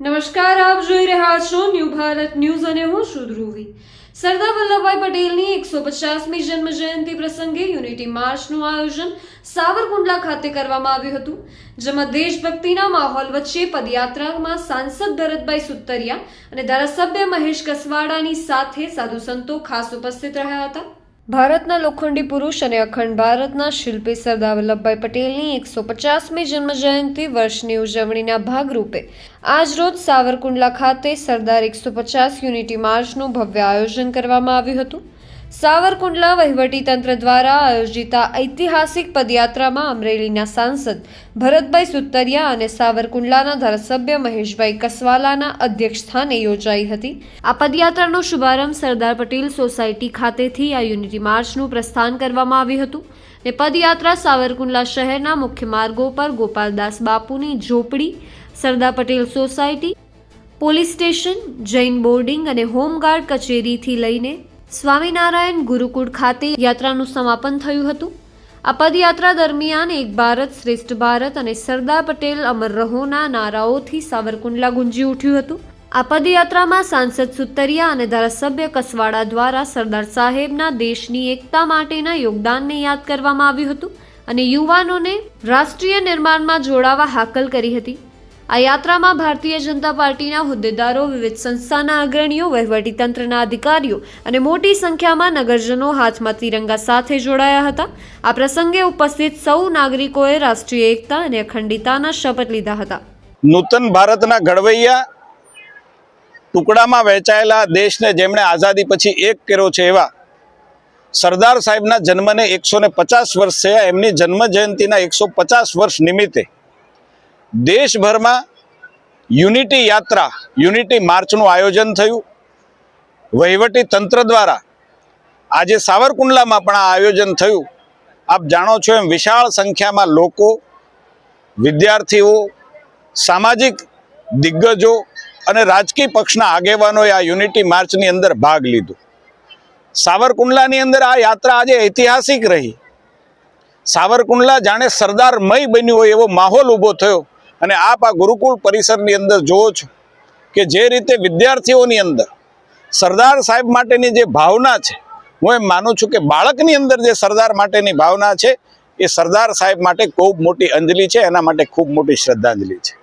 નમસ્કાર, આપ જોઈ રહ્યા છો ન્યૂ ભારત ન્યૂઝ અને હું છું ધ્રુવી. સરદાર વલ્લભભાઈ પટેલની એકસો પચાસમી જન્મ જયંતિ પ્રસંગે યુનિટી માર્ચનું આયોજન સાવરકુંડલા ખાતે કરવામાં આવ્યું હતું, જેમાં દેશભક્તિના માહોલ વચ્ચે પદયાત્રામાં સાંસદ ભરતભાઈ સુતરિયા અને ધારાસભ્ય મહેશ કસવાડાની સાથે સાધુ સંતો ખાસ ઉપસ્થિત રહ્યા હતા. ભારતના લોખંડી પુરુષ અને અખંડ ભારતના શિલ્પી સરદાર વલ્લભભાઈ પટેલની એકસો પચાસમી જન્મજયંતિ વર્ષની ઉજવણીના ભાગરૂપે આજરોજ સાવરકુંડલા ખાતે સરદાર એકસો પચાસ યુનિટી માર્ચનું ભવ્ય આયોજન કરવામાં આવ્યું હતું. સાવરકુંડલા વહીવટીતંત્ર દ્વારા આયોજિત ઐતિહાસિક પદયાત્રામાં અમરેલીના સાંસદ ભરતભાઈ સુતરિયા અને સાવરકુંડલાના ધારાસભ્ય મહેશભાઈ કસવાલાના અધ્યક્ષસ્થાને યોજાઈ હતી. આ પદયાત્રાનો શુભારંભ સરદાર પટેલ સોસાયટી ખાતેથી આ યુનિટી માર્ચનું પ્રસ્થાન કરવામાં આવ્યું હતું ને પદયાત્રા સાવરકુંડલા શહેરના મુખ્ય માર્ગો પર ગોપાલદાસ બાપુની Jhopdi, Sardar Patel society, police station, Jain boarding અને હોમગાર્ડ કચેરીથી લઈને સ્વામિનારાયણ ગુરુકુળ ખાતે યાત્રાનું સમાપન થયું હતું. આ પદયાત્રા દરમિયાન એક ભારત શ્રેષ્ઠ ભારત અને સરદાર પટેલ અમર રહોના નારાઓથી સાવરકુંડલા ગુંજી ઉઠ્યું હતું. આ પદયાત્રામાં સાંસદ સુતરિયા અને ધારાસભ્ય કસવાડા દ્વારા સરદાર સાહેબના દેશની એકતા માટેના યોગદાનને યાદ કરવામાં આવ્યું હતું અને યુવાનોને રાષ્ટ્રીય નિર્માણમાં જોડાવા હાકલ કરી હતી. આ યાત્રામાં ભારતીય જનતા પાર્ટીના હોદ્દેદારો, વિવિધ સંસ્થાના અગ્રણીઓ, વહીવટીતંત્રના અધિકારીઓ અને મોટી સંખ્યામાં નગરજનો હાથમાં તિરંગા સાથે જોડાયા હતા. આ પ્રસંગે ઉપસ્થિત સૌ નાગરિકોએ રાષ્ટ્રીય એકતા અને અખંડિતાના શપથ લીધા હતા. નૂતન ભારતના ઘડવૈયા ટુકડામાં વહેંચાયેલા દેશને જેમણે આઝાદી પછી એક કર્યો છે એવા સરદાર સાહેબના જન્મને એકસો પચાસ વર્ષ થયા. એમની જન્મ જયંતિના એકસો પચાસ વર્ષ નિમિત્તે દેશભરમાં યુનિટી યાત્રા, યુનિટી માર્ચનું આયોજન થયું. વહીવટી તંત્ર દ્વારા આજે સાવરકુંડલામાં પણ આ આયોજન થયું. આપ જાણો છો એમ વિશાળ સંખ્યામાં લોકો, વિદ્યાર્થીઓ, સામાજિક દિગ્ગજો અને રાજકીય પક્ષના આગેવાનોએ આ યુનિટી માર્ચની અંદર ભાગ લીધો. સાવરકુંડલાની અંદર આ યાત્રા આજે ઐતિહાસિક રહી. સાવરકુંડલા જાણે સરદારમય બન્યું હોય એવો માહોલ ઊભો થયો. અને આપ આ ગુરુકુળ પરિસરની અંદર જુઓ છો કે જે રીતે વિદ્યાર્થીઓની અંદર સરદાર સાહેબ માટેની જે ભાવના છે, હું એમ માનું છું કે બાળકની અંદર જે સરદાર માટેની ભાવના છે, એ સરદાર સાહેબ માટે ખૂબ મોટી અંજલિ છે, એના માટે ખૂબ મોટી શ્રદ્ધાંજલિ છે.